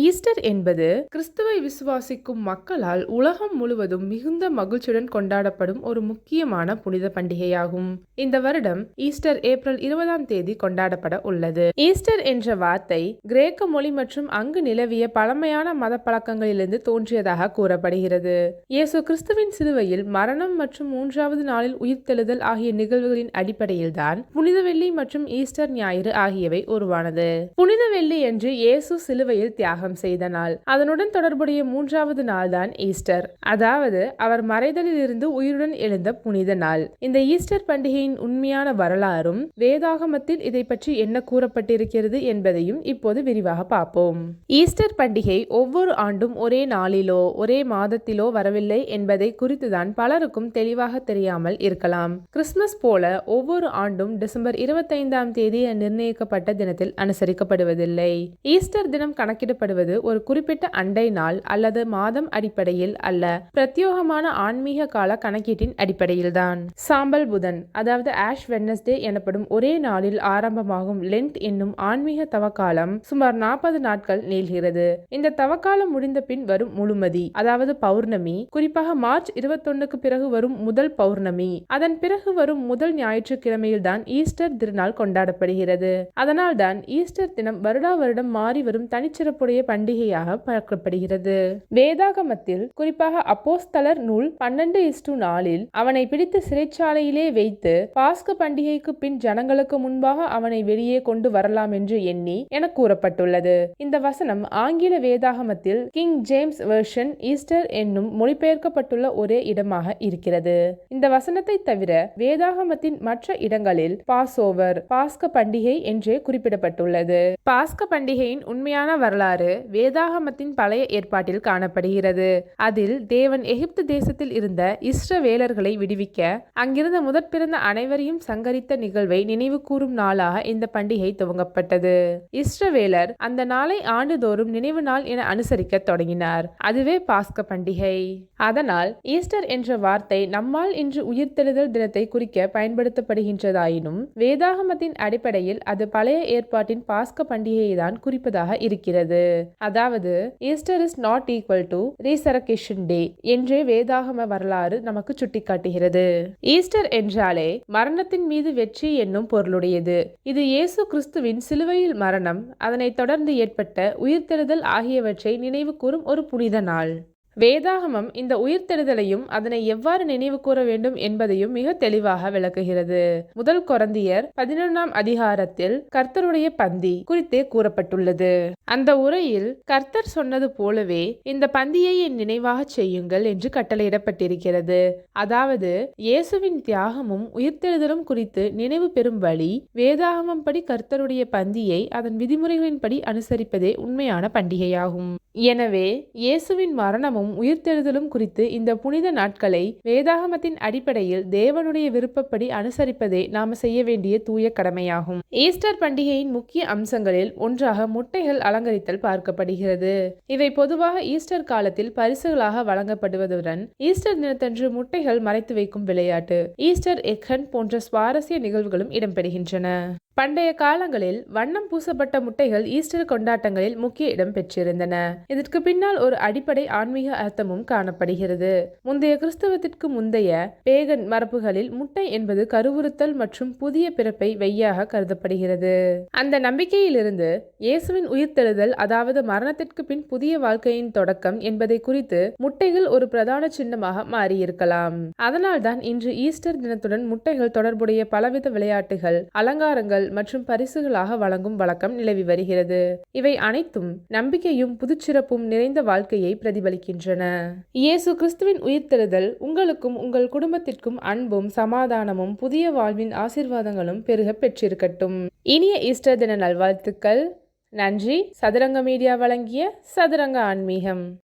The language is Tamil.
ஈஸ்டர் என்பது கிறிஸ்துவை விசுவாசிக்கும் மக்களால் உலகம் முழுவதும் மிகுந்த மகிழ்ச்சியுடன் கொண்டாடப்படும் ஒரு முக்கியமான புனித பண்டிகையாகும். இந்த வருடம் ஈஸ்டர் ஏப்ரல் இருபதாம் தேதி கொண்டாடப்பட உள்ளது. ஈஸ்டர் என்ற வார்த்தை கிரேக்க மொழி மற்றும் அங்கு நிலவிய பழமையான மத பழக்கங்களிலிருந்து தோன்றியதாக கூறப்படுகிறது. இயேசு கிறிஸ்துவின் சிலுவையில் மரணம் மற்றும் மூன்றாவது நாளில் உயிர்த்தெழுதல் ஆகிய நிகழ்வுகளின் அடிப்படையில்தான் புனித வெள்ளி மற்றும் ஈஸ்டர் ஞாயிறு ஆகியவை உருவானது. புனித வெள்ளி என்று இயேசு சிலுவையில் தியாகம் செய்த நாள். அதனுடன் தொடர்புடைய மூன்றாவது நாள்தான் ஈஸ்டர். அதாவது அவர் மறைதலில் இருந்து உயிருடன் எழுந்த புனித நாள். இந்த ஈஸ்டர் பண்டிகையின் உண்மையான வரலாறும் வேதாகமத்தில் இதை பற்றி என்ன கூறப்பட்டிருக்கிறது என்பதையும் இப்போது விரிவாக பார்ப்போம். ஈஸ்டர் பண்டிகை ஒவ்வொரு ஆண்டும் ஒரே நாளிலோ ஒரே மாதத்திலோ வரவில்லை என்பதை குறித்துதான் பலருக்கும் தெளிவாக தெரியாமல் இருக்கலாம். கிறிஸ்துமஸ் போல ஒவ்வொரு ஆண்டும் டிசம்பர் இருபத்தைந்தாம் தேதி நிர்ணயிக்கப்பட்ட தினத்தில் அனுசரிக்கப்படுவதில்லை. ஈஸ்டர் தினம் கணக்கிடப்படுவது கொண்டாடுவது ஒரு குறிப்பிட்ட அண்டை நாள் அல்லது மாதம் அடிப்படையில் அல்ல. பிரத்யோகமான ஆன்மீக கால கணக்கீட்டின் அடிப்படையில்தான். சாம்பல் புதன் அதாவது ஆஷ் வெட்னஸ்டே எனப்படும் ஒரே நாளில் ஆரம்பமாகும் லென்ட் என்னும் ஆன்மீக தவக்காலம் சுமார் நாற்பது நாட்கள் நீள்கிறது. இந்த தவக்காலம் முடிந்த பின் வரும் முழுமதி அதாவது பௌர்ணமி குறிப்பாக மார்ச் இருபத்தொன்னுக்கு பிறகு வரும் முதல் பௌர்ணமி. அதன் பிறகு வரும் முதல் ஞாயிற்றுக்கிழமையில் தான் ஈஸ்டர் திருநாள் கொண்டாடப்படுகிறது. அதனால் தான் ஈஸ்டர் தினம் வருடா வருடம் மாறி வரும் தனிச்சிறப்புடைய பண்டிகையாக பார்க்கப்படுகிறது. வேதாகமத்தில் குறிப்பாக அப்போஸ்தலர் நூல் பன்னெண்டு இஸ்டு நாளில் அவனை பிடித்து சிறைச்சாலையிலே வைத்து பாஸ்கு பண்டிகைக்கு பின் ஜனங்களுக்கு முன்பாக அவனை வெளியே கொண்டு வரலாம் என்று எண்ணி என கூறப்பட்டுள்ளது. இந்த வசனம் ஆங்கில வேதாகமத்தில் கிங் ஜேம்ஸ் வெர்ஷன் ஈஸ்டர் என்னும் மொழிபெயர்க்கப்பட்டுள்ள ஒரே இடமாக இருக்கிறது. இந்த வசனத்தை தவிர வேதாகமத்தின் மற்ற இடங்களில் பாஸ் ஓவர் பாஸ்க பண்டிகை என்றே குறிப்பிடப்பட்டுள்ளது. பாஸ்க பண்டிகையின் உண்மையான வரலாறு வேதாகமத்தின் பழைய ஏற்பாட்டில் காணப்படுகிறது. அதில் தேவன் எகிப்து தேசத்தில் இருந்த இஸ்ரவேலர்களை விடுவிக்க அங்கிருந்த முதற் பிறந்த அனைவரையும் சங்கரித்த நிகழ்வை நினைவு கூறும் நாளாக இந்த பண்டிகை துவங்கப்பட்டது. இஸ்ரவேலர் அந்த நாளை ஆண்டுதோறும் நினைவு நாள் என அனுசரிக்க தொடங்கினார். அதுவே பாஸ்க பண்டிகை. அதனால் ஈஸ்டர் என்ற வார்த்தை நம்மால் இன்று உயிர்த்தெழுதல் தினத்தை குறிக்க பயன்படுத்தப்படுகின்றதாயினும் வேதாகமத்தின் அடிப்படையில் அது பழைய ஏற்பாட்டின் பாஸ்க பண்டிகையை தான் குறிப்பதாக இருக்கிறது. அதாவது Easter is not equal to resurrection day என்றே வேதாகம வரலாறு நமக்கு சுட்டிக்காட்டுகிறது. ஈஸ்டர் என்றாலே மரணத்தின் மீது வெற்றி என்னும் பொருளுடையது. இது இயேசு கிறிஸ்துவின் சிலுவையில் மரணம் அதனைத் தொடர்ந்து ஏற்பட்ட உயிர்த்தெழுதல் ஆகியவற்றை நினைவு கூறும் ஒரு புனித நாள். வேதாகமம் இந்த உயிர்த்தெழுதலையும் அதனை எவ்வாறு நினைவு கூற வேண்டும் என்பதையும் மிக தெளிவாக விளக்குகிறது. முதல் கொரந்தியர் பதினொன்றாம் அதிகாரத்தில் கர்த்தருடைய பந்தி குறித்தே கூறப்பட்டுள்ளது. அந்த உரையில் கர்த்தர் சொன்னது போலவே இந்த பந்தியை என் நினைவாக செய்யுங்கள் என்று கட்டளையிடப்பட்டிருக்கிறது. அதாவது இயேசுவின் தியாகமும் உயிர்த்தெழுதலும் குறித்து நினைவு பெறும் வழி வேதாகமம் படி கர்த்தருடைய பந்தியை அதன் விதிமுறைகளின்படி அனுசரிப்பதே உண்மையான பண்டிகையாகும். எனவே இயேசுவின் மரணமும் உயிர்த்தெழுதலும் குறித்து இந்த புனித நாட்களை வேதாகமத்தின் அடிப்படையில் தேவனுடைய விருப்பப்படி அனுசரிப்பதே நாம செய்ய வேண்டிய தூய கடமையாகும். ஈஸ்டர் பண்டிகையின் முக்கிய அம்சங்களில் ஒன்றாக முட்டைகள் அலங்கரித்தல் பார்க்கப்படுகிறது. இவை பொதுவாக ஈஸ்டர் காலத்தில் பரிசுகளாக வழங்கப்படுவதுடன் ஈஸ்டர் தினத்தன்று முட்டைகள் மறைத்து வைக்கும் விளையாட்டு ஈஸ்டர் எக்கன் போன்ற சுவாரஸ்ய நிகழ்வுகளும் இடம்பெறுகின்றன. பண்டைய காலங்களில் வண்ணம் பூசப்பட்ட முட்டைகள் ஈஸ்டர் கொண்டாட்டங்களில் முக்கிய இடம் பெற்றிருந்தன. இதற்கு பின்னால் ஒரு அடிப்படை ஆன்மீக அர்த்தமும் காணப்படுகிறது. முந்தைய கிறிஸ்தவத்திற்கு முந்தைய பேகன் மரபுகளில் முட்டை என்பது கருவுறுத்தல் மற்றும் புதிய பிறப்பை வெய்யாக கருதப்படுகிறது. அந்த நம்பிக்கையிலிருந்து இயேசுவின் உயிர்த்தெழுதல் அதாவது மரணத்திற்கு பின் புதிய வாழ்க்கையின் தொடக்கம் என்பதை குறித்து முட்டைகள் ஒரு பிரதான சின்னமாக மாறியிருக்கலாம். அதனால்தான் இன்று ஈஸ்டர் தினத்துடன் முட்டைகள் தொடர்புடைய பலவித விளையாட்டுகள் அலங்காரங்கள் மற்றும் பரிசுகளாக வழங்கும் வழக்கம் நிலவி வருகிறது. இவை அனைத்தும் நம்பிக்கையும் புதுச்சிறப்பும் நிறைந்த வாழ்க்கையை பிரதிபலிக்கின்றன. இயேசு கிறிஸ்துவின் உயிர்த்தெழுதல் உங்களுக்கும் உங்கள் குடும்பத்திற்கும் அன்பும் சமாதானமும் புதிய வாழ்வின் ஆசிர்வாதங்களும் பெருக பெற்றிருக்கட்டும். இனிய ஈஸ்டர் தின நல்வாழ்த்துக்கள். நன்றி. சதுரங்க மீடியா வழங்கிய சதுரங்க ஆன்மீகம்.